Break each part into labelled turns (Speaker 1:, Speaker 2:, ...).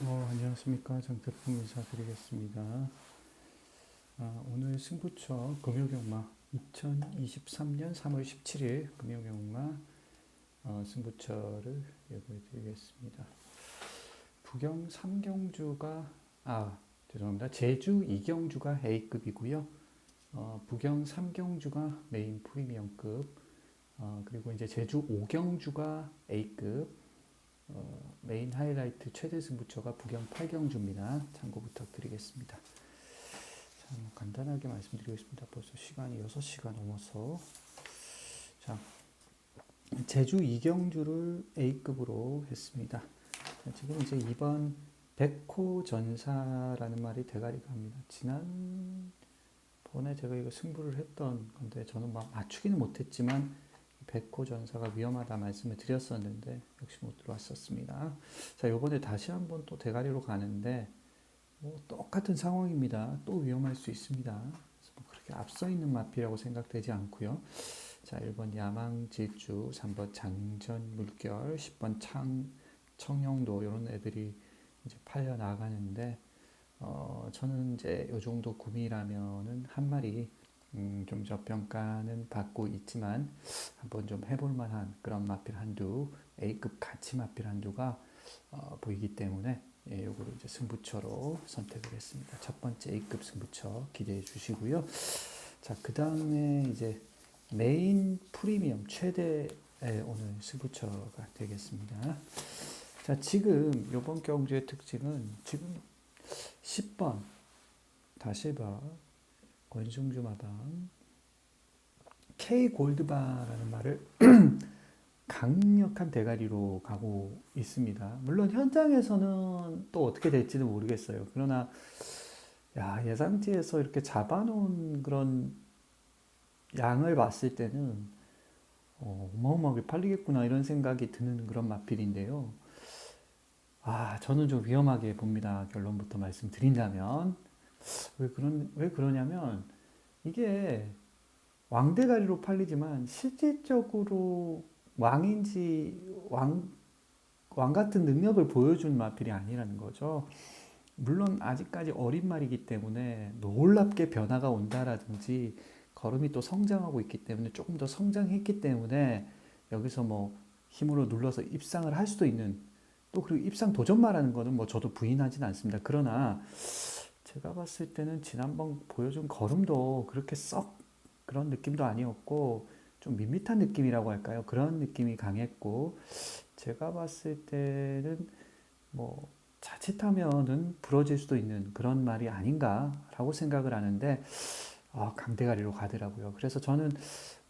Speaker 1: 어, 안녕하십니까 장태풍 인사드리겠습니다. 아, 오늘 승부처 금요경마 2023년 3월 17일 금요경마 어, 승부처를 예고해 드리겠습니다. 부경 3경주가 아 죄송합니다. 제주 2경주가 A급이고요. 어, 부경 3경주가 메인 프리미엄급 어, 그리고 이제 제주 5경주가 A급 어, 메인 하이라이트 최대 승부처가 부경 8경주입니다. 참고 부탁드리겠습니다. 자, 뭐 간단하게 말씀드리겠습니다. 벌써 시간이 6시가 넘어서 자, 제주 2경주를 A급으로 했습니다. 자, 지금 이제 이번 백호 전사라는 말이 대가리가 합니다. 지난 번에 제가 이거 승부를 했던 건데 저는 막 맞추기는 못했지만 백호 전사가 위험하다 말씀을 드렸었는데 역시 못 들어왔었습니다. 자, 요번에 다시 한번 또 대가리로 가는데 뭐 똑같은 상황입니다. 또 위험할 수 있습니다. 뭐 그렇게 앞서 있는 마피라고 생각되지 않고요. 자, 1번 야망질주, 3번 장전 물결, 10번 창 청룡도 이런 애들이 이제 팔려 나가는데 어, 저는 이제 요 정도 구미라면은 한 마리 음, 좀 저평가는 받고 있지만 한번 좀 해볼 만한 그런 마필 한두 A급 가치 마필 한두가 어, 보이기 때문에 예, 요거를 이제 승부처로 선택을 했습니다. 첫 번째 A급 승부처 기대해 주시고요. 자, 그 다음에 이제 메인 프리미엄 최대의 오늘 승부처가 되겠습니다. 자, 지금 요번 경주의 특징은 지금 10번 다시 봐 권승주 마당 K 골드바라는 말을 강력한 대가리로 가고 있습니다. 물론 현장에서는 또 어떻게 될지는 모르겠어요. 그러나 야, 예상지에서 이렇게 잡아놓은 그런 양을 봤을 때는 어, 마어마하게 팔리겠구나 이런 생각이 드는 그런 마필인데요. 아, 저는 좀 위험하게 봅니다. 결론부터 말씀드린다면. 왜 그런 왜 그러냐면 이게 왕대가리로 팔리지만 실질적으로 왕인지 왕, 왕 같은 능력을 보여준 마필이 아니라는 거죠. 물론 아직까지 어린 말이기 때문에 놀랍게 변화가 온다라든지 걸음이 또 성장하고 있기 때문에 조금 더 성장했기 때문에 여기서 뭐 힘으로 눌러서 입상을 할 수도 있는 또 그리고 입상 도전 말하는 거는 뭐 저도 부인하진 않습니다. 그러나 제가 봤을 때는 지난번 보여준 걸음도 그렇게 썩 그런 느낌도 아니었고 좀 밋밋한 느낌이라고 할까요? 그런 느낌이 강했고 제가 봤을 때는 뭐 자칫하면은 부러질 수도 있는 그런 말이 아닌가라고 생각을 하는데 아, 강대가리로 가더라고요. 그래서 저는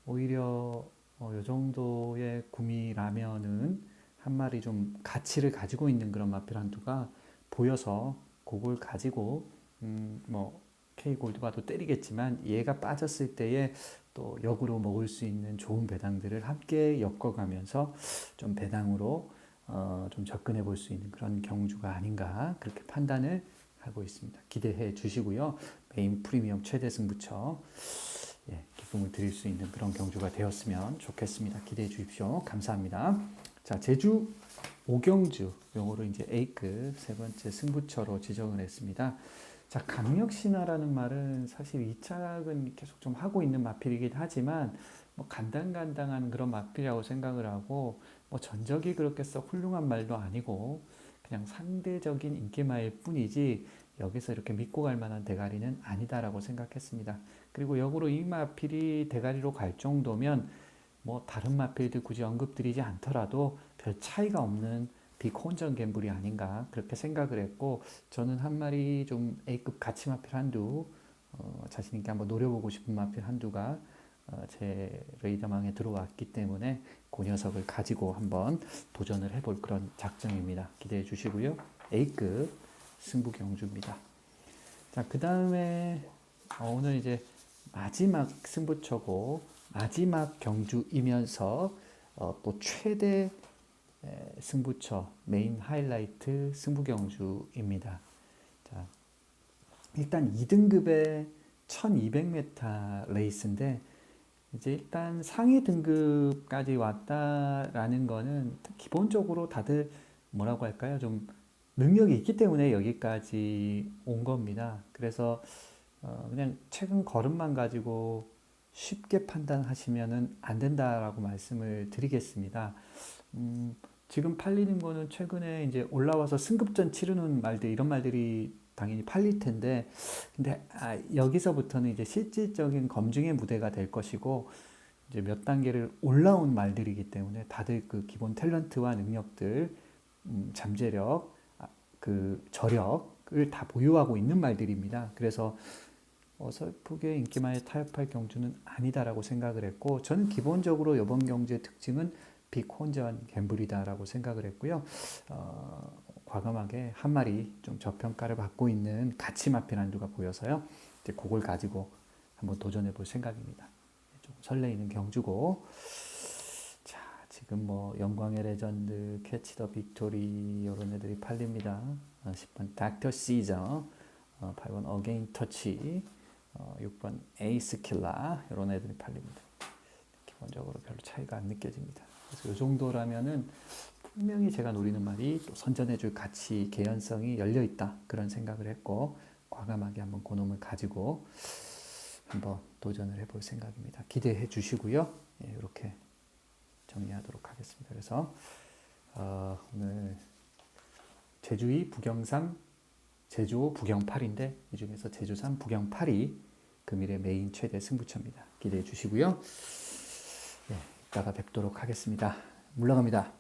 Speaker 1: 오히려 어, 요 정도의 구미라면은 한 마리 좀 가치를 가지고 있는 그런 마필 한두가 보여서 그걸 가지고 음, 뭐 K 골드바도 때리겠지만 얘가 빠졌을 때에 또 역으로 먹을 수 있는 좋은 배당들을 함께 엮어가면서 좀 배당으로 어, 좀 접근해 볼 수 있는 그런 경주가 아닌가 그렇게 판단을 하고 있습니다. 기대해 주시고요. 메인 프리미엄 최대 승부처 예, 기쁨을 드릴 수 있는 그런 경주가 되었으면 좋겠습니다. 기대해 주십시오. 감사합니다. 자, 제주 오경주 용어로 이제 A급 세 번째 승부처로 지정을 했습니다. 자, 강력 신화라는 말은 사실 이 착은 계속 좀 하고 있는 마필이긴 하지만 뭐 간당간당한 그런 마필이라고 생각을 하고 뭐 전적이 그렇게 썩 훌륭한 말도 아니고 그냥 상대적인 인기마일 뿐이지 여기서 이렇게 믿고 갈 만한 대가리는 아니다라고 생각했습니다. 그리고 역으로 이 마필이 대가리로 갈 정도면 뭐 다른 마필들 굳이 언급드리지 않더라도 별 차이가 없는 비콘전 갬블이 아닌가 그렇게 생각을 했고 저는 한 마리 좀 A급 가치 마필 한두 어, 자신 있게 한번 노려보고 싶은 마필 한두가 어, 제 레이더망에 들어왔기 때문에 그 녀석을 가지고 한번 도전을 해볼 그런 작정입니다. 기대해 주시고요. A급 승부 경주입니다. 자, 그 다음에 어, 오늘 이제 마지막 승부처고 마지막 경주이면서 어, 또 최대 에, 승부처 메인 하이라이트 승부경주입니다. 자, 일단 2등급의 1200m 레이스인데 이제 일단 상위 등급까지 왔다라는 거는 기본적으로 다들 뭐라고 할까요? 좀 능력이 있기 때문에 여기까지 온 겁니다. 그래서 어, 그냥 최근 걸음만 가지고 쉽게 판단하시면은 안 된다라고 말씀을 드리겠습니다. 음, 지금 팔리는 거는 최근에 이제 올라와서 승급전 치르는 말들 이런 말들이 당연히 팔릴 텐데 근데 아, 여기서부터는 이제 실질적인 검증의 무대가 될 것이고 이제 몇 단계를 올라온 말들이기 때문에 다들 그 기본 탤런트와 능력들 음, 잠재력 아, 그 저력을 다 보유하고 있는 말들입니다. 그래서 어설프게 인기만에 타협할 경주는 아니다라고 생각을 했고 저는 기본적으로 이번 경주의 특징은 빅혼전 갬블이다라고 생각을 했고요. 어, 과감하게 한 마리 좀 저평가를 받고 있는 가치마필 한두가 보여서요. 이제 그걸 가지고 한번 도전해 볼 생각입니다. 좀 설레이는 경주고 자 지금 뭐 영광의 레전드, 캐치 더 빅토리 이런 애들이 팔립니다. 어, 10번 닥터 시저, 어, 8번 어게인 터치, 어, 6번 에이스 킬라 이런 애들이 팔립니다. 기본적으로 별로 차이가 안 느껴집니다. 그래서 이 정도라면은 분명히 제가 노리는 말이 또 선전해줄 가치, 개연성이 열려 있다 그런 생각을 했고 과감하게 한번 그놈을 가지고 한번 도전을 해볼 생각입니다. 기대해 주시고요. 예, 이렇게 정리하도록 하겠습니다. 그래서 어, 오늘 제주이 부경삼 제주 부경 8인데 이 중에서 제주 3 부경 8이 금일의 메인 최대 승부처입니다. 기대해 주시고요. 네, 이따가 뵙도록 하겠습니다. 물러갑니다.